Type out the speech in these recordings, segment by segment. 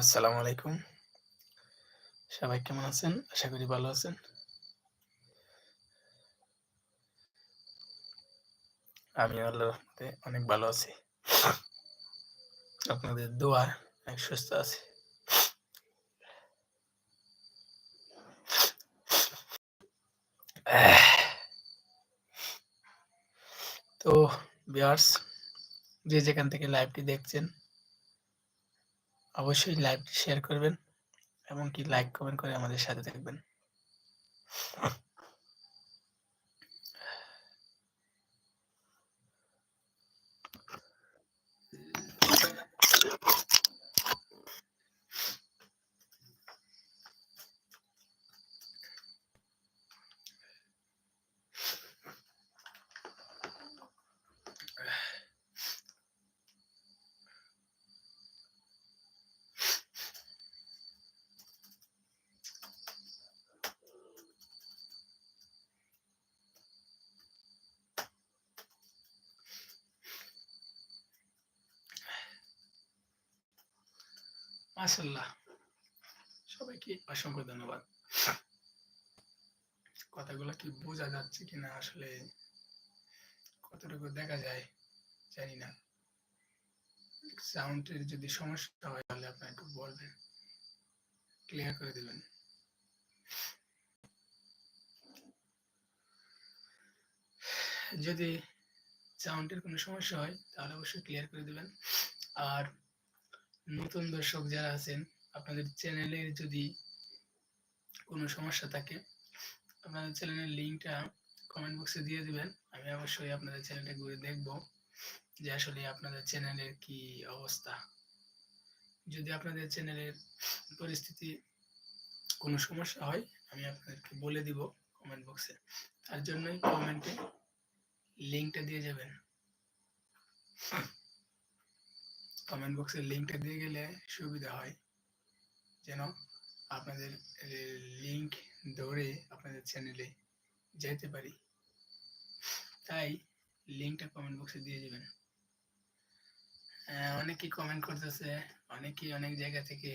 আসসালামু আলাইকুম। সবাই কেমন আছেন? আশা করি ভালো আছেন। আমি আল্লাহর রহমতে অনেক ভালো আছি। আপনাদের দোয়ায় অনেক সুস্থ আছি। তো ভিউয়ার্স যে যেখান থেকে লাইভটি দেখছেন অবশ্যই লাইভটি শেয়ার করবেন এবং কি লাইক কমেন্ট করে আমাদের সাথে থাকবেন। মাশাল্লাহ সবাইকে অসংখ্য ধন্যবাদ। কথাগুলো কি বোঝা যাচ্ছে কিনা আসলে কতটুকু দেখা যায় জানি না। সাউন্ডের যদি সমস্যা হয় তাহলে আপনার একটু বলবেন। ক্লিয়ার করে দেবেন। যদি সাউন্ডের কোনো সমস্যা হয় তাহলে অবশ্যই ক্লিয়ার করে দেবেন। আর নতুন দর্শক যারা আছেন, আপনাদের চ্যানেলের যদি কোনো সমস্যা থাকে, আপনাদের চ্যানেলের লিঙ্কটা কমেন্ট বক্সে দিয়ে দিবেন। আমি অবশ্যই আপনাদের চ্যানেলটা ঘুরে দেখব যে আসলে আপনাদের চ্যানেলের কি অবস্থা। যদি আপনাদের চ্যানেলের পরিস্থিতি কোনো সমস্যা হয়, আমি আপনাদেরকে বলে দিব কমেন্ট বক্সে তার জন্যই কমেন্টে লিঙ্কটা দিয়ে যাবেন। কমেন্ট বক্সের লিঙ্কটা দিয়ে গেলে সুবিধা হয়। যেন আপনাদের লিঙ্ক ধরে আপনাদের চ্যানেলে যেতে পারি। তাই লিঙ্কটা কমেন্ট বক্সে দিয়ে দেবেন। অনেকেই কমেন্ট করতেছে, অনেকেই অনেক জায়গা থেকে,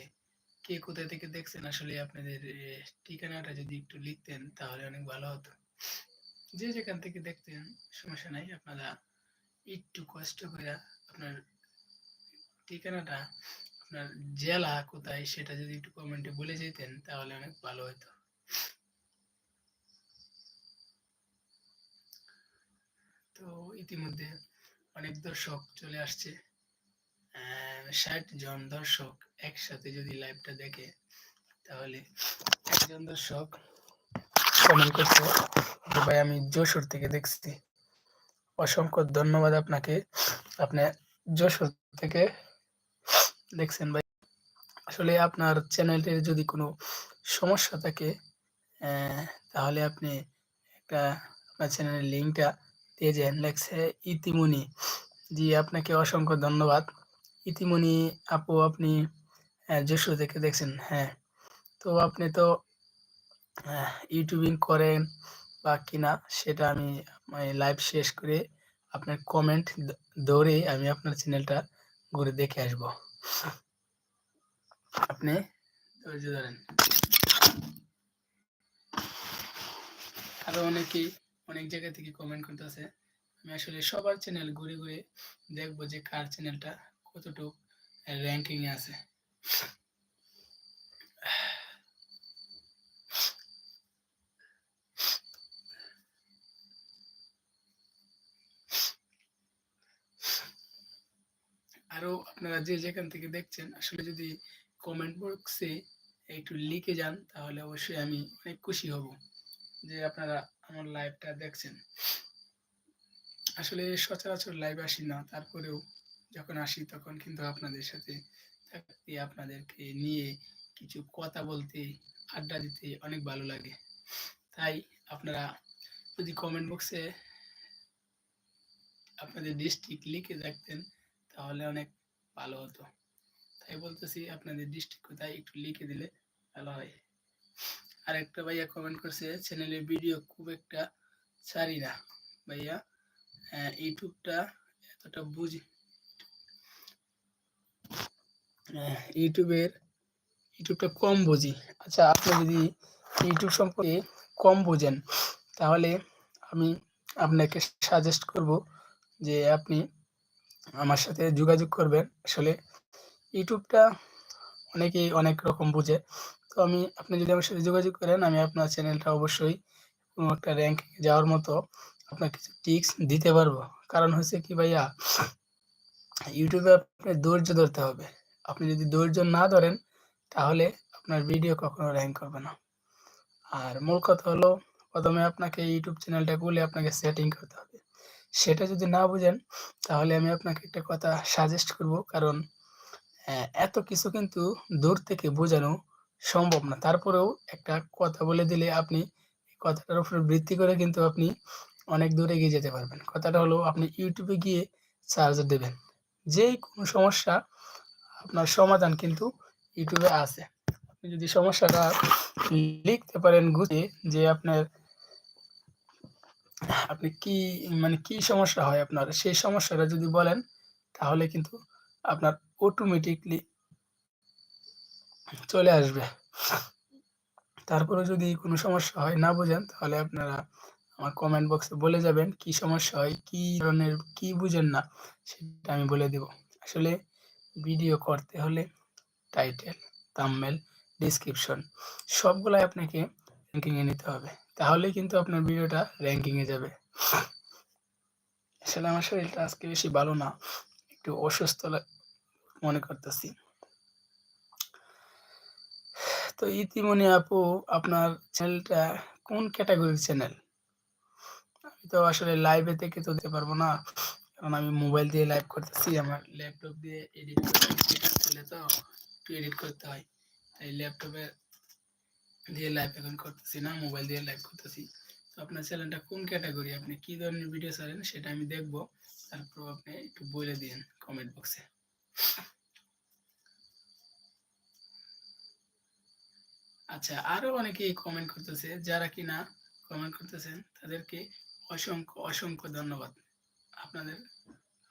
কে কোথায় থেকে দেখছেন আসলে আপনাদের ঠিকানাটা যদি একটু লিখতেন তাহলে অনেক ভালো হতো। যে যেখান থেকে দেখতেন সমস্যা নাই, আপনারা একটু কষ্ট করে আপনার ঠিকানাটা আপনার জেলা কোথায় সেটা যদি একটু কমেন্টে বলে যেতেন, তাহলে অনেক ভালো হতো। তো ইতিমধ্যে অনেক দর্শক চলে আসছে। ষাট জন দর্শক একসাথে যদি লাইভটা দেখে, তাহলে একজন দর্শক কমেন্ট করছে। ভাই, আমি যশোর থেকে দেখছি। অসংখ্য ধন্যবাদ আপনাকে। আপনি যশোর থেকে দেখছেন ভাই? আসলে আপনার চ্যানেলটির যদি কোনো সমস্যা থাকে তাহলে আপনি একটা আপনার চ্যানেলের লিঙ্কটা দিয়ে যান। লেখছে, ইতিমনি। জি, আপনাকে অসংখ্য ধন্যবাদ। ইতিমনি আপু, আপনি যশোর থেকে দেখছেন। হ্যাঁ তো আপনি তো ইউটিউবিং করেন বা কিনা, সেটা আমি লাইভ শেষ করে আপনার কমেন্ট ধরে আমি আপনার চ্যানেলটা ঘুরে দেখে আসব। আপনি ধৈর্য ধরেন। আরও অনেকেই অনেক জায়গা থেকে কমেন্ট করতেছে, আমি আসলে সবার চ্যানেল ঘুরে ঘুরে দেখব যে কার চ্যানেলটা কতটুকু র্যাঙ্কিং এ আছে। আপনারা যে যেখান থেকে দেখছেন, আসলে যদি কমেন্ট বক্সে একটু লিখে যান, তাহলে অবশ্যই আমি অনেক খুশি হব যে আপনারা আমার লাইভটা দেখছেন। আসলে সচরাচর লাইভ আসি না, তারপরেও যখন আসি তখন কিন্তু আপনাদের সাথে থাকতে, আপনাদেরকে নিয়ে কিছু কথা বলতে, আড্ডা দিতে অনেক ভালো লাগে। তাই আপনারা যদি কমেন্ট বক্সে আপনাদের ডিস্ট্রিক্ট লিখে রাখতেন তাহলে অনেক ভালো হতো। তাই বলতেছি, আপনাদের ডিস্ট্রিক্ট কোথায় একটু লিখে দিলে ভালো হয়। আর একটা ভাইয়া কমেন্ট করছে চ্যানেলের ভিডিও খুব একটা ছাড়ি না। ভাইয়া ইউটিউবটা এতটা বুঝি ইউটিউবের, ইউটিউবটা কম বুঝি। আচ্ছা আপনি যদি ইউটিউব সম্পর্কে কম বোঝেন, তাহলে আমি আপনাকে সাজেস্ট করব যে আপনি আমার সাথে যোগাযোগ করবেন। আসলে ইউটিউবটা অনেকেই অনেক রকম বোঝে। তো আমি, আপনি যদি আমার সাথে যোগাযোগ করেন, আমি আপনার চ্যানেলটা অবশ্যই কোনো একটা র্যাঙ্ক যাওয়ার মতো আপনার কিছু টিক্স দিতে পারব। কারণ হচ্ছে কি ভাইয়া, ইউটিউবে আপনি ধৈর্য ধরতে হবে। আপনি যদি ধৈর্য না ধরেন, তাহলে আপনার ভিডিও কখনো র্যাঙ্ক করবে না। আর মূল কথা হলো, প্রথমে আপনাকে ইউটিউব চ্যানেলটা খুলে আপনাকে সেটিং করতে হবে। সেটা যদি না বুঝেন, তাহলে আমি আপনাকে একটা কথা সাজেস্ট করব। কারণ এত কিছু কিন্তু দূর থেকে বোঝানো সম্ভব না। তারপরেও একটা কথা বলে দিলে আপনি কথাটার উপরে ভিত্তি করে কিন্তু আপনি অনেক দূরে এগিয়ে যেতে পারবেন। কথাটা হলো, আপনি ইউটিউবে গিয়ে সার্চ দেবেন। যেই কোনো সমস্যা আপনার সমাধান কিন্তু ইউটিউবে আছে। আপনি যদি সমস্যাটা লিখতে পারেন, গুছিয়ে যে আপনার আপনি কি মানে কি সমস্যা হয় আপনার? সেই সমস্যাটা যদি বলেন, তাহলে কিন্তু আপনার অটোমেটিকলি চলে আসবে। তারপরে যদি কোনো সমস্যা হয় না বোঝেন, তাহলে আপনারা আমার কমেন্ট বক্সে বলে যাবেন কি সমস্যা হয়, কি ধরনের, কি বুঝেন না, সেটা আমি বলে দেব। আসলে ভিডিও করতে হলে টাইটেল থাম্বনেল ডিসক্রিপশন সবগুলাই আপনাকে র্যাঙ্কিংয়ে নিতে হবে। তাহলে কিন্তু আপনার ভিডিওটা র্যাঙ্কিংয়ে যাবে। আসলে আমার শরীরটা আজকে বেশি ভালো না, একটু অসুস্থ মনে করতেছি। তো ইতিমনি আপু, আপনার চ্যানেলটা কোন ক্যাটাগরির চ্যানেল আমি তো আসলে লাইভে থেকে তো দিতে পারব না, কারণ আমি মোবাইল দিয়ে লাইভ করতেছি, আমার ল্যাপটপ দিয়ে এডিট করতে তো একটু এডিট করতে হয়। তাই ল্যাপটপে দিয়ে লাইভ এখন করতেছি না মোবাইল দিয়ে লাইভ করতেছি। তো আপনার চ্যানেলটা কোন ক্যাটাগরি আপনি কি ধরনের ভিডিও ছাড়েন সেটা আমি দেখব। তারপর আপনি একটু বলে দিন কমেন্ট বক্সে আচ্ছা আরও অনেকেই কমেন্ট করতেছে, যারা কিনা কমেন্ট করতেছেন, তাদেরকে অসংখ্য অসংখ্য ধন্যবাদ। আপনাদের,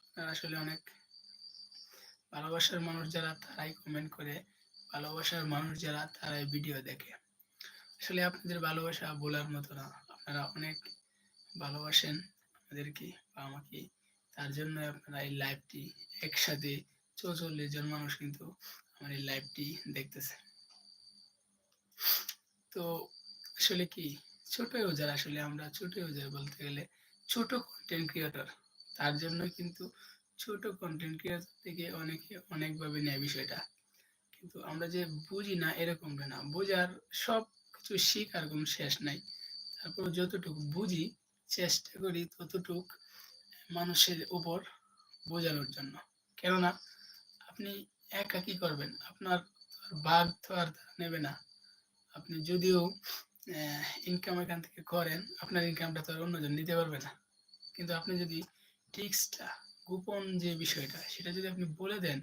আপনারা আসলে অনেক ভালোবাসার মানুষ যারা, তারাই কমেন্ট করে। ভালোবাসার মানুষ যারা, তারাই ভিডিও দেখে। আসলে আপনাদের ভালোবাসা বলার মতো না। আপনারা অনেক ভালোবাসেন আমাদেরকে বা আমাকে। তার জন্য আপনারা এই লাইভটি একসাথে চৌচল্লিশ জন মানুষ কিন্তু আমার এই লাইভটি দেখতেছে। তো আসলে কি? ছোট ইউজার আসলে আমরা ছোট ইউজার বলতে গেলে ছোট কন্টেন্ট ক্রিয়েটর তার জন্য কিন্তু ছোট কন্টেন্ট ক্রিয়েটর থেকে অনেকে অনেকভাবে নেয় বিষয়টা। কিন্তু আমরা যে বুঝি না এরকম না বোঝার সব কিছু শিখার কোনো শেষ নাই। তারপর যতটুকু বুঝি, চেষ্টা করি ততটুক মানুষের উপর বোঝানোর জন্য। কেননা, আপনি একা কি করবেন? আপনার ভাগ তো আর নেবে না। আপনি যদিও ইনকাম এখান থেকে করেন, আপনার ইনকামটা তো আর অন্যজন নিতে পারবে না। কিন্তু আপনি যদি টিক্সটা গোপন যে বিষয়টা, সেটা যদি আপনি বলে দেন,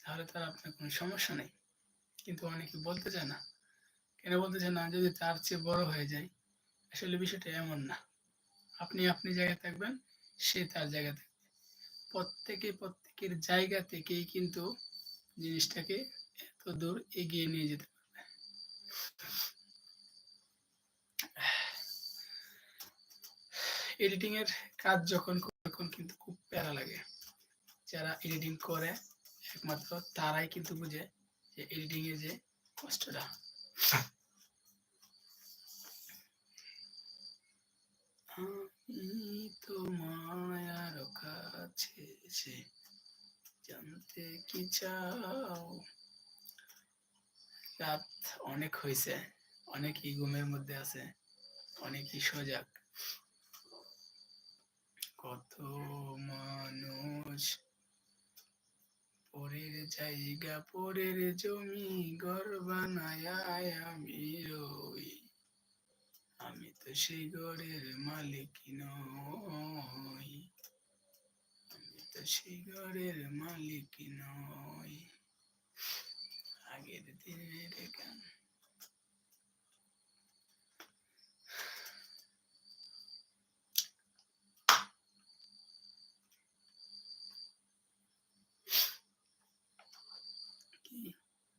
তাহলে তার আপনার কোনো সমস্যা নেই। কিন্তু অনেকে বলতে চায় না কেন বলতে চায় না, যদি তার চেয়ে বড় হয়ে যায়, আসলে বিষয়টা এমন না। আপনি আপনি জায়গায় থাকবেন, সে তার জায়গা থাকবে। প্রত্যেকে প্রত্যেকের জায়গা থেকেই কিন্তু জিনিসটাকে এত দূর এগিয়ে নিয়ে যেতে পারবে। এডিটিং এর কাজ যখন তখন কিন্তু খুব প্যারা লাগে। যারা এডিটিং করে, একমাত্র তারাই কিন্তু বুঝে যে এডিটিং এর যে কষ্টটা। আমি তোমার কাছে এসে জানতে কি চাও? রাত অনেক হয়েছে, অনেকই ঘুমের মধ্যে আছে, অনেকই সজাগ। কত মানুষ পরের জায়গা, পরের জমি, ঘর বানায় আমি রই। আমি তো সেই ঘরের মালিক নই। আমি তো সেই ঘরের মালিক নই। আগের দিনের গান।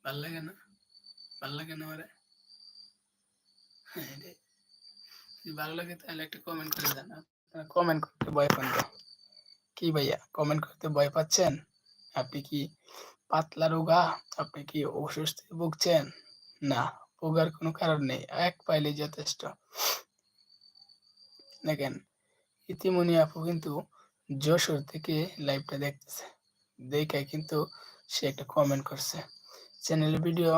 ভালো লাগে না? ভালো লাগে না আমারে হ্যাঁ রে। যদি ভালো লাগে তাহলে একটা কমেন্ট করে দেন। কমেন্ট করতে ভয় পান তো কি ভাইয়া কমেন্ট করতে ভয় পাচ্ছেন? আপনি কি পাতলা রোগা? আপনি কি অসুস্থ ভুগছেন? না, ভোগার কোনো কারণ নেই। এক পাইলে যথেষ্ট। দেখেন ইতিমনি আপু কিন্তু যশোর থেকে লাইভটা দেখতেছে। দেখে কিন্তু সে একটা কমেন্ট করছে। চ্যানেলের ভিডিও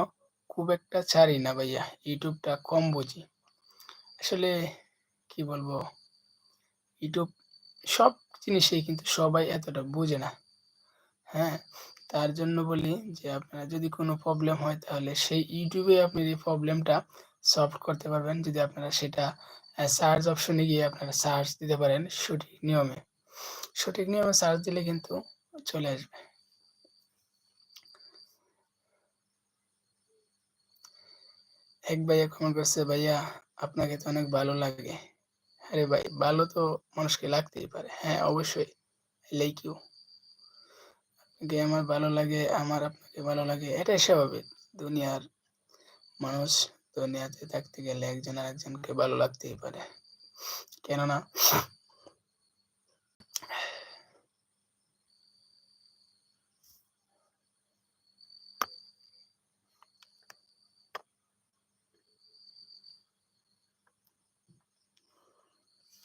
খুব একটা ছাড়ি না ভাইয়া। ইউটিউবটা কম বুঝি। আসলে কি বলব? ইউটিউব সব জিনিসই কিন্তু সবাই এতটা বুঝে না। হ্যাঁ? তার জন্য বলি যে, আপনার যদি কোনো প্রবলেম হয় তাহলে সেই ইউটিউবে আপনি এই প্রবলেমটা সলভ করতে পারবেন, যদি আপনারা সেটা সার্চ অপশনে গিয়ে আপনারা সার্চ দিতে পারেন সঠিক নিয়মে। সঠিক নিয়মে সার্চ দিলে কিন্তু চলে আসবে। এক ভাইয়া কমেন্ট করছে, ভাইয়া আপনাকে তো অনেক ভালো লাগে। আরে ভাই, ভালো তো মানুষকে লাগতেই পারে। হ্যাঁ অবশ্যই। লাইক আপনাকে আমার ভালো লাগে, আমার আপনাকে ভালো লাগে, এটাই স্বাভাবিক। দুনিয়ার মানুষ দুনিয়াতে থাকতে গেলে একজন আরেকজনকে ভালো লাগতেই পারে। কেননা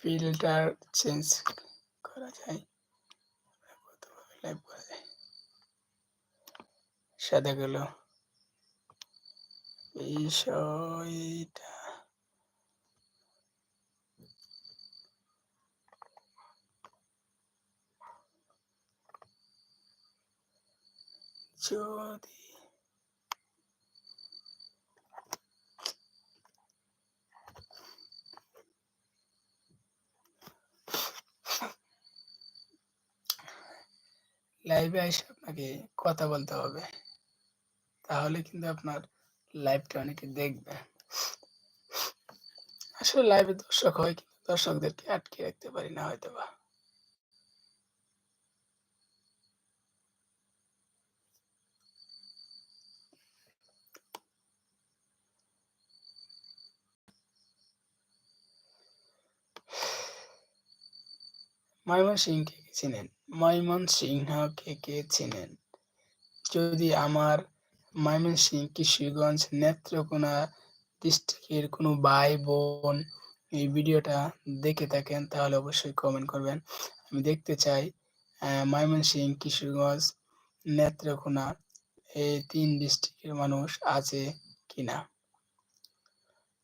ফিল্টার চেঞ্জ করা যায়। কতভাবে লাইভ করা যায় সাদা গেল বিষয়টা যদি লাইভে এসে আপনাকে কথা বলতে হবে। তাহলে কিন্তু আপনার লাইভটা অনেকে দেখবে। আসলে লাইভে দর্শক হয় কিন্তু দর্শকদেরকে আটকে রাখতে পারি না হয়তো বা ময়মন সিংকে কে চিনেন। ময়মন সিংহকে কে চিনেন যদি আমার ময়মনসিংহ কিশোরগঞ্জ নেত্রকোনা ডিস্ট্রিক্টের কোনো ভাই, বোন এই ভিডিওটা দেখে থাকেন, তাহলে অবশ্যই কমেন্ট করবেন। আমি দেখতে চাই ময়মনসিংহ কিশোরগঞ্জ নেত্রকোনা এই তিন ডিস্ট্রিক্টের মানুষ আছে কিনা?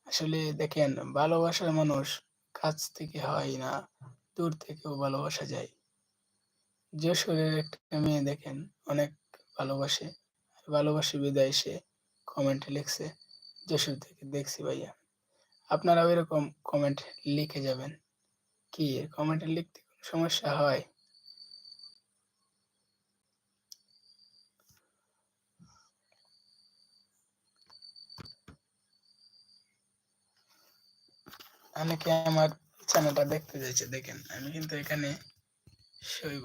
আসলে দেখেন, ভালোবাসার মানুষ কাছ থেকে হয় না, দূর থেকেও ভালোবাসা যায়। যশোরের একটা মেয়ে দেখেন, অনেক ভালোবাসে। ভালোবাসি বিদায় সে কমেন্টে লিখছে যশোর থেকে দেখছি ভাইয়া। আপনারাও এরকম কমেন্ট লিখে যাবেন। কি কমেন্টে লিখতে কোনো সমস্যা হয়? অনেকে আমার চ্যানেলটা দেখতে চাইছে? দেখেন, আমি কিন্তু এখানে শৈব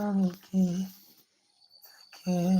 কি চাও বুঝতে কি চাও কালকে তাকে নিয়ে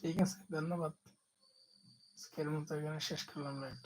ঠিক আছে ধন্যবাদ। আজকের মতো এখানে শেষ করলাম লাইট